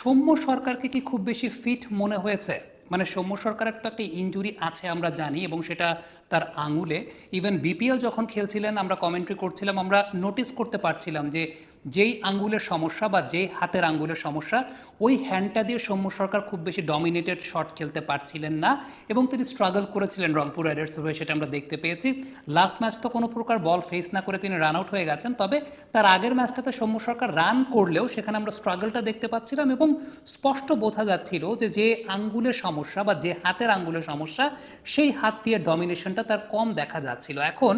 সৌম্য সরকারকে কি খুব বেশি ফিট মনে হয়েছে? মানে সৌম্য সরকারের তো একটা ইঞ্জুরি আছে আমরা জানি এবং সেটা তার আঙুলে। ইভেন বিপিএল যখন খেলছিলেন, আমরা কমেন্ট্রি করছিলাম, আমরা নোটিস করতে পারছিলাম যে যেই আঙ্গুলের সমস্যা বা যেই হাতের আঙ্গুলের সমস্যা, ওই হ্যান্ডটা দিয়ে সৌম্য সরকার খুব বেশি ডমিনেটেড শট খেলতে পারছিলেন না এবং তিনি স্ট্রাগল করেছিলেন রংপুর রাইডার্স হয়ে, সেটা আমরা দেখতে পেয়েছি। লাস্ট ম্যাচ তো কোনো প্রকার বল ফেস না করে তিনি রান আউট হয়ে গেছেন, তবে তার আগের ম্যাচটাতে সৌম্য সরকার রান করলেও সেখানে আমরা স্ট্রাগলটা দেখতে পাচ্ছিলাম এবং স্পষ্ট বোঝা যাচ্ছিল যে যে আঙ্গুলের সমস্যা বা যে হাতের আঙ্গুলের সমস্যা, সেই হাত দিয়ে ডমিনেশনটা তার কম দেখা যাচ্ছিল। এখন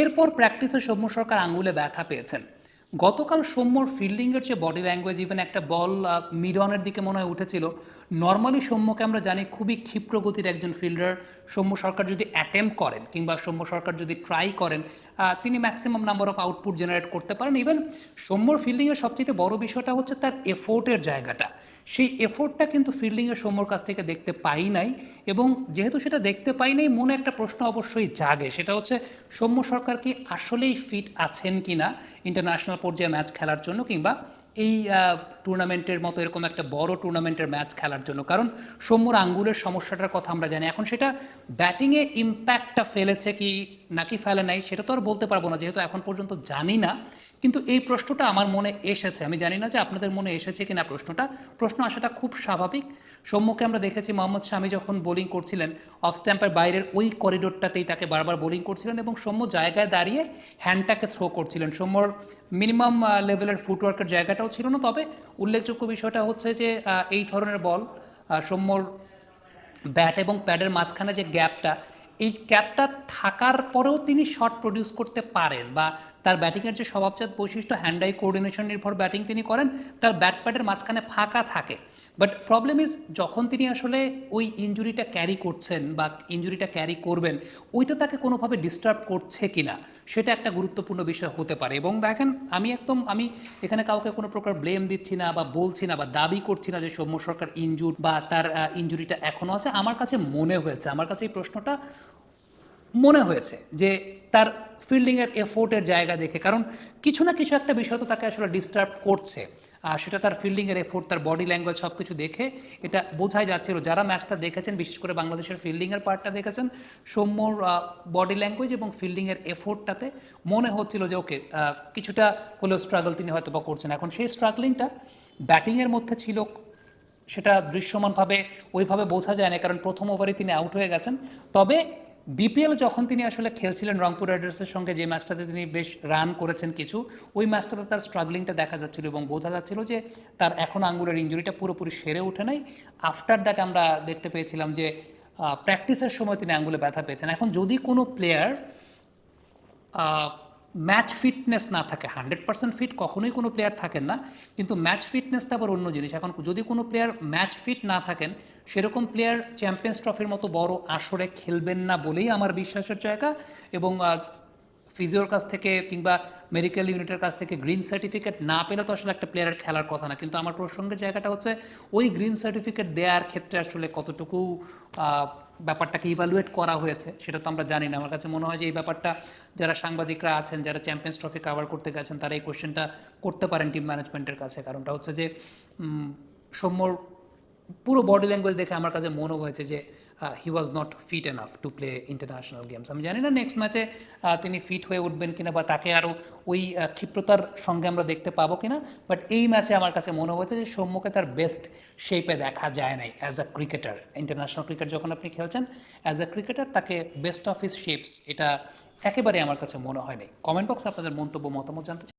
এরপর প্র্যাকটিসে সৌম্য সরকার আঙ্গুলে ব্যথা পেয়েছেন। গতকাল সৌম্যর ফিল্ডিংয়ের চেয়ে বডি ল্যাঙ্গুয়েজ ইভেন একটা বল মিডনের দিকে মনে হয় উঠেছিল। নর্মালি সৌম্যকে আমরা জানি খুবই ক্ষিপ্র গতির একজন ফিল্ডার সৌম্য সরকার যদি অ্যাটেম্প করেন কিংবা সৌম্য সরকার যদি ট্রাই করেন তিনি maximum number of output generate করতে পারেন। ইভেন সৌম্যর ফিল্ডিংয়ের সবচেয়ে বড় বিষয়টা হচ্ছে তার এফোর্টের জায়গাটা। সেই এফোর্টটা কিন্তু ফিল্ডিংয়ের সৌম্যর কাছ থেকে দেখতে পাই নাই এবং যেহেতু সেটা দেখতে পাই নাই, মনে একটা প্রশ্ন অবশ্যই জাগে। সেটা হচ্ছে, সৌম্য সরকার কি আসলেই ফিট আছেন কি না ইন্টারন্যাশনাল পর্যায়ে ম্যাচ খেলার জন্য কিংবা এই টুর্নামেন্টের মতো এরকম একটা বড় টুর্নামেন্টের ম্যাচ খেলার জন্য। কারণ সৌম্যর আঙ্গুলের সমস্যাটার কথা আমরা জানি। এখন সেটা ব্যাটিংয়ে ইম্প্যাক্টটা ফেলেছে কি, নাকি ফেলে নাই, সেটা তো আর বলতে পারব না, যেহেতু এখন পর্যন্ত জানি না। কিন্তু এই প্রশ্নটা আমার মনে এসেছে। আমি জানি না যে আপনাদের মনে এসেছে কিনা প্রশ্নটা। প্রশ্ন আসাটা খুব স্বাভাবিক। সম্মুখে আমরা দেখেছি মোহাম্মদ শামি যখন বোলিং করছিলেন অফ স্ট্যাম্পের বাইরের ওই করিডোরটাতেই তাকে বারবার বোলিং করছিলেন এবং সৌম্য জায়গায় দাঁড়িয়ে হ্যান্ডটাকে থ্রো করছিলেন। সৌম্যর মিনিমাম লেভেলের ফুটওয়ার্কের জায়গাটাও ছিল না, তবে উল্লেখযোগ্য বিষয়টা হচ্ছে যে এই ধরনের বল সৌম্যর ব্যাট এবং প্যাডের মাঝখানে যে গ্যাপটা এই গ্যাপটা থাকার পরেও তিনি শট প্রডিউস করতে পারেন বা তার ব্যাটিংয়ের যে স্বভাবজাত বৈশিষ্ট্য হ্যান্ড আই কোঅর্ডিনেশন নির্ভর ব্যাটিং তিনি করেন, তার ব্যাট প্যাডের মাঝখানে ফাঁকা থাকে। বাট প্রবলেম ইজ যখন তিনি আসলে ওই ইঞ্জুরিটা ক্যারি করছেন বা ইঞ্জুরিটা ক্যারি করবেন, ওইটা তাকে কোনোভাবে ডিস্টার্ব করছে কি না সেটা একটা গুরুত্বপূর্ণ বিষয় হতে পারে। এবং দেখেন, আমি একদম, আমি এখানে কাউকে কোনো প্রকার ব্লেম দিচ্ছি না বা বলছি না বা দাবি করছি না যে সৌম্য সরকার ইনজুর বা তার ইঞ্জুরিটা এখনও আছে, আমার কাছে মনে হয়েছে, আমার কাছে এই প্রশ্নটা মনে হয়েছে যে তার ফিল্ডিংয়ের এফোর্টের জায়গা দেখে, কারণ কিছু না কিছু একটা বিষয় তো তাকে আসলে ডিস্টার্ব করছে। আর সেটা তার ফিল্ডিংয়ের এফোর্ট তার বডি ল্যাঙ্গুয়েজ সব কিছু দেখে এটা বোঝাই যাচ্ছিল। যারা ম্যাচটা দেখেছেন, বিশেষ করে বাংলাদেশের ফিল্ডিংয়ের পার্টটা দেখেছেন, সৌম্যর বডি ল্যাঙ্গুয়েজ এবং ফিল্ডিংয়ের এফোর্টটাতে মনে হচ্ছিল যে ওকে কিছুটা হলেও স্ট্রাগল তিনি হয়তো বা করছেন। এখন সেই স্ট্রাগলিংটা ব্যাটিংয়ের মধ্যে ছিল, সেটা দৃশ্যমানভাবে ওইভাবে বোঝা যায় না, কারণ প্রথম ওভারে তিনি আউট হয়ে গেছেন। তবে বিপিএল যখন তিনি আসলে খেলছিলেন রংপুর রাইডার্সের সঙ্গে, যে ম্যাচটাতে তিনি বেশ রান করেছেন কিছু, ওই ম্যাচটাতে তার স্ট্রাগলিংটা দেখা যাচ্ছিল এবং বোঝা যাচ্ছিল যে তার এখন আঙ্গুলের ইঞ্জুরিটা পুরোপুরি সেরে ওঠে নাই। আফটার দ্যাট আমরা দেখতে পেয়েছিলাম যে প্র্যাকটিসের সময় তিনি আঙ্গুলে ব্যথা পেয়েছেন। এখন যদি কোনো প্লেয়ার ম্যাচ ফিটনেস না থাকে হান্ড্রেড পার্সেন্ট ফিট কখনোই কোনো প্লেয়ার থাকেন না, কিন্তু ম্যাচ ফিটনেসটা আবার অন্য জিনিস। এখন যদি কোনো প্লেয়ার ম্যাচ ফিট না থাকেন সেরকম প্লেয়ার চ্যাম্পিয়ন্স ট্রফির মতো বড় আসরে খেলবেন না বলেই আমার বিশ্বাসের জায়গা এবং ফিজিওর কাছ থেকে কিংবা মেডিকেল ইউনিটের কাছ থেকে গ্রিন সার্টিফিকেট না পেলে তো আসলে একটা প্লেয়ারের খেলার কথা না। কিন্তু আমার প্রসঙ্গের জায়গাটা হচ্ছে ওই গ্রিন সার্টিফিকেট দেওয়ার ক্ষেত্রে আসলে কতটুকু ব্যাপারটাকে ইভালুয়েট করা হয়েছে সেটা তো আমরা জানি না। আমার কাছে মনে হয় যে এই ব্যাপারটা যারা সাংবাদিকরা আছেন, যারা চ্যাম্পিয়ন্স ট্রফি কভার করতে গেছেন, তারা এই কোশ্চেনটা করতে পারেন টিম ম্যানেজমেন্টের কাছে। কারণটা হচ্ছে যে সৌম্যর পুরো বডি ল্যাঙ্গুয়েজ দেখে আমার কাছে মনে হয়েছে যে he was not fit enough to play international games আমি জানি না নেক্সট ম্যাচে তিনি ফিট হয়ে উঠবেন কিনা বা তাকে আরও ওই ক্ষিপ্রতার সঙ্গে আমরা দেখতে পাবো কিনা বাট এই ম্যাচে আমার কাছে মনে হয়েছে যে সৌম্যকে তার বেস্ট শেপে দেখা যায় নাই as a cricketer international cricket যখন আপনি খেলছেন অ্যাজ আ ক্রিকেটার তাকে বেস্ট অফ হিস শেপস এটা একেবারে আমার কাছে মনে হয় নাই। কমেন্ট বক্সে আপনাদের মন্তব্য, মতামত জানতে।